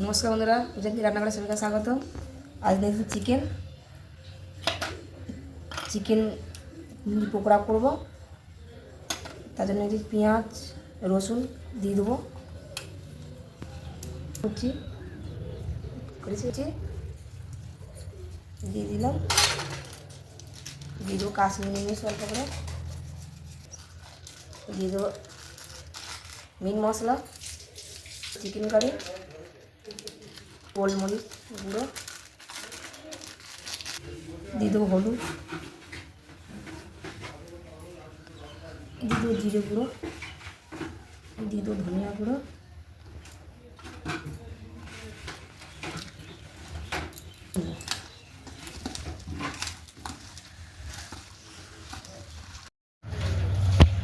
নমস্কার বন্ধুরা উজানকি রান্নাঘরে সবাইকে স্বাগত। আজ দেখছি চিকেন। চিকেন পকোড়া করব। তার জন্য যে পেঁয়াজ, রসুন দিয়ে দেবো। কুচি করেছি দিয়ে দিলাম। দিয়ে দেবো কাশ্মীরি মিশ অল্প করে। দিয়ে দেবো মিট মশলা, চিকেন কারি। গোলমরিচ গুঁড়ো দিয়ে হলুদ দিয়ে জিরে গুঁড়ো দিয়ে ধনিয়া গুঁড়ো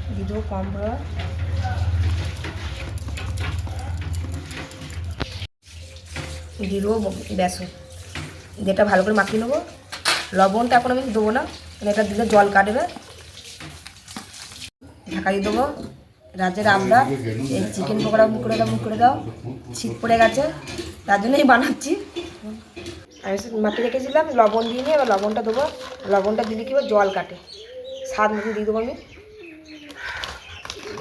দিয়ে দেবো দিয়ে দেবো বেসন যেটা ভালো করে মাখিয়ে নেব। লবণটা এখন আমি দেবো না এটা দিলে জল কাটবে। ঢাকা দিয়ে দেবো। রাজ্যের আমরা এই চিকেন পকোড়া মুখ করে দাও মুখ করে দাও। শীত পড়ে গেছে তার জন্যই বানাচ্ছি। আমি মাটি রেখেছিলাম লবণ দিয়ে নিয়ে এবার লবণটা দেবো। লবণটা দিলে কি জল কাটে। স্বাদ মতো দিয়ে দেবো আমি।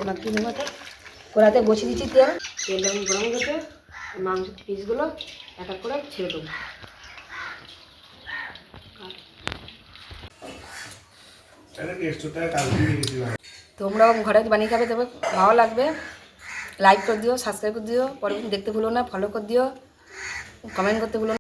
মাখিয়ে নেব এটা। কড়াতে বসিয়ে দিচ্ছি তেল। তেলটা আমি গরম গেছে। মাংসের পিসগুলো এক এক করে ছেড়ে দেবো। তোমরাও ঘরে বানিয়ে খাবে তবে ভালো লাগবে। লাইক করে দিও সাবস্ক্রাইব করে দিও পরে দেখতে ভুলো না ফলো করে দিও কমেন্ট করতে ভুলো না।